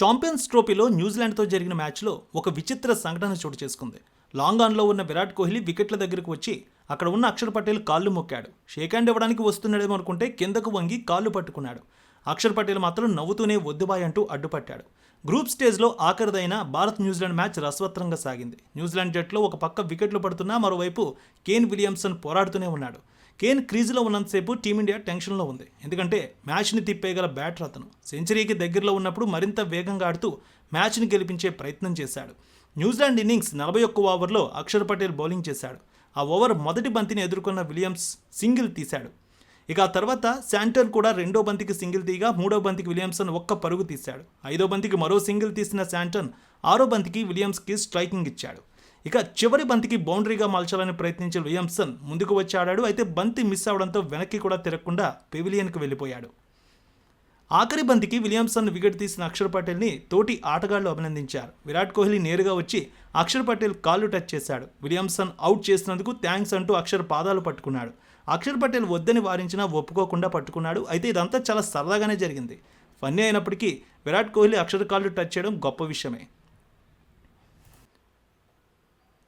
Champions ట్రోఫీలో న్యూజిలాండ్తో జరిగిన మ్యాచ్లో ఒక విచిత్ర సంఘటన చోటు చేసుకుంది. లాంగ్ ఆన్లో ఉన్న విరాట్ కోహ్లీ వికెట్ల దగ్గరకు వచ్చి అక్కడ ఉన్న అక్షర్ పటేల్ కాళ్ళు మొక్కాడు. షేక్ హ్యాండ్ ఇవ్వడానికి వస్తున్నాడేమో అనుకుంటే కిందకు వంగి కాళ్ళు పట్టుకున్నాడు. అక్షర్ పటేల్ మాత్రం నవ్వుతూనే వద్దుబాయ్ అంటూ అడ్డుపట్టాడు. గ్రూప్ స్టేజ్లో ఆఖరిదైన భారత్ న్యూజిలాండ్ మ్యాచ్ రసవత్రంగా సాగింది. న్యూజిలాండ్ జట్లో ఒక పక్క వికెట్లు పడుతున్నా మరోవైపు కేన్ విలియమ్సన్ పోరాడుతూనే ఉన్నాడు. కేన్ క్రీజ్లో ఉన్నంతసేపు టీమిండియా టెన్షన్లో ఉంది. ఎందుకంటే మ్యాచ్ని తిప్పేయగల బ్యాటర్ అతను. సెంచరీకి దగ్గరలో ఉన్నప్పుడు మరింత వేగంగా ఆడుతూ మ్యాచ్ని గెలిపించే ప్రయత్నం చేశాడు. న్యూజిలాండ్ ఇన్నింగ్స్ నలభై ఒక్క ఓవర్లో అక్షర్ పటేల్ బౌలింగ్ చేశాడు. ఆ ఓవర్ మొదటి బంతిని ఎదుర్కొన్న విలియమ్స్ సింగిల్ తీశాడు. ఇక ఆ తర్వాత శాంటర్ కూడా రెండో బంతికి సింగిల్ తీగా మూడో బంతికి విలియమ్సన్ ఒక్క పరుగు తీశాడు. ఐదో బంతికి మరో సింగిల్ తీసిన శాంటన్ ఆరో బంతికి విలియమ్స్కి స్ట్రైకింగ్ ఇచ్చాడు. ఇక చివరి బంతికి బౌండరీగా మలచాలని ప్రయత్నించిన విలియమ్సన్ ముందుకు వచ్చి ఆడాడు అయితే బంతి మిస్ అవడంతో వెనక్కి కూడా తిరగకుండా పెవిలియన్కి వెళ్ళిపోయాడు. ఆఖరి బంతికి విలియమ్సన్ వికెట్ తీసిన అక్షర్ పటేల్ని తోటి ఆటగాళ్ళు అభినందించారు. విరాట్ కోహ్లీ నేరుగా వచ్చి అక్షర్ పటేల్ కాళ్ళు టచ్ చేశాడు. విలియమ్సన్ అవుట్ చేసినందుకు థ్యాంక్స్ అంటూ అక్షర్ పాదాలు పట్టుకున్నాడు. అక్షర్ పటేల్ వద్దని వారించినా ఒప్పుకోకుండా పట్టుకున్నాడు. అయితే ఇదంతా చాలా సరదాగానే జరిగింది. ఫన్నీ అయినప్పటికీ విరాట్ కోహ్లీ అక్షర్ కాళ్ళు టచ్ చేయడం గొప్ప విషయమే.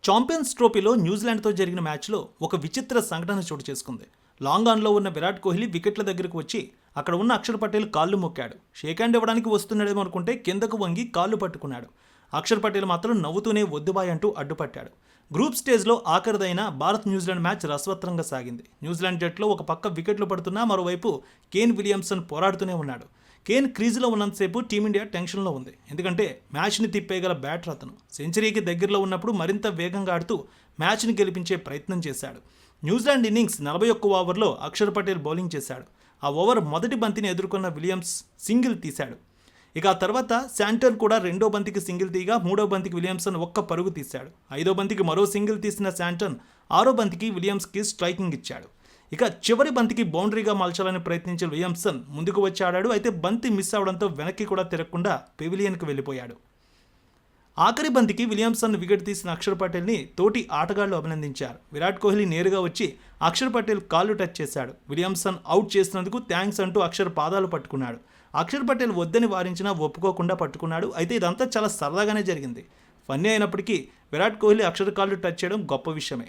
చాంపియన్స్ ట్రోఫీలో న్యూజిలాండ్తో జరిగిన మ్యాచ్లో ఒక విచిత్ర సంఘటన చోటు చేసుకుంది. లాంగ్ ఆన్లో ఉన్న విరాట్ కోహ్లీ వికెట్ల దగ్గరకు వచ్చి అక్కడ ఉన్న అక్షర్ పటేల్ కాళ్ళు మొక్కాడు. షేక్ హ్యాండ్ ఇవ్వడానికి వస్తున్నాడేమో అనుకుంటే కిందకు వంగి కాళ్ళు పట్టుకున్నాడు. అక్షర్ పటేల్ మాత్రం నవ్వుతూనే వద్దుబాయ్ అంటూ అడ్డుపట్టాడు. గ్రూప్ స్టేజ్లో ఆఖరిదైన భారత్ న్యూజిలాండ్ మ్యాచ్ రసవత్రంగా సాగింది. న్యూజిలాండ్ జట్లో ఒక పక్క వికెట్లు పడుతున్నా మరోవైపు కేన్ విలియమ్సన్ పోరాడుతూనే ఉన్నాడు. కేన్ క్రీజ్లో ఉన్నంతసేపు టీమిండియా టెన్షన్లో ఉంది. ఎందుకంటే మ్యాచ్ని తిప్పేయగల బ్యాటర్ అతను. సెంచరీకి దగ్గరలో ఉన్నప్పుడు మరింత వేగంగా ఆడుతూ మ్యాచ్ని గెలిపించే ప్రయత్నం చేశాడు. న్యూజిలాండ్ ఇన్నింగ్స్ నలభై ఒక్క ఓవర్లో అక్షర్ పటేల్ బౌలింగ్ చేశాడు. ఆ ఓవర్ మొదటి బంతిని ఎదుర్కొన్న విలియమ్స్ సింగిల్ తీశాడు. ఇక ఆ తర్వాత శాంటర్ కూడా రెండో బంతికి సింగిల్ తీగా మూడో బంతికి విలియమ్సన్ ఒక్క పరుగు తీశాడు. ఐదో బంతికి మరో సింగిల్ తీసిన శాంటన్ ఆరో బంతికి విలియమ్స్కి స్ట్రైకింగ్ ఇచ్చాడు. ఇక చివరి బంతికి బౌండరీగా మలచాలని ప్రయత్నించిన విలియమ్సన్ ముందుకు వచ్చి ఆడాడు. అయితే బంతి మిస్ అవడంతో వెనక్కి కూడా తిరగకుండా పెవిలియన్కి వెళ్ళిపోయాడు. ఆఖరి బంతికి విలియమ్సన్ వికెట్ తీసిన అక్షర్ పటేల్ని తోటి ఆటగాళ్ళు అభినందించారు. విరాట్ కోహ్లీ నేరుగా వచ్చి అక్షర్ పటేల్ కాళ్ళు టచ్ చేశాడు. విలియమ్సన్ అవుట్ చేసినందుకు థ్యాంక్స్ అంటూ అక్షర్ పాదాలు పట్టుకున్నాడు. అక్షర్ పటేల్ వద్దని వారించినా ఒప్పుకోకుండా పట్టుకున్నాడు. అయితే ఇదంతా చాలా సరదాగానే జరిగింది. ఫన్నీ అయినప్పటికీ విరాట్ కోహ్లీ అక్షర్ కాళ్ళు టచ్ చేయడం గొప్ప విషయమే.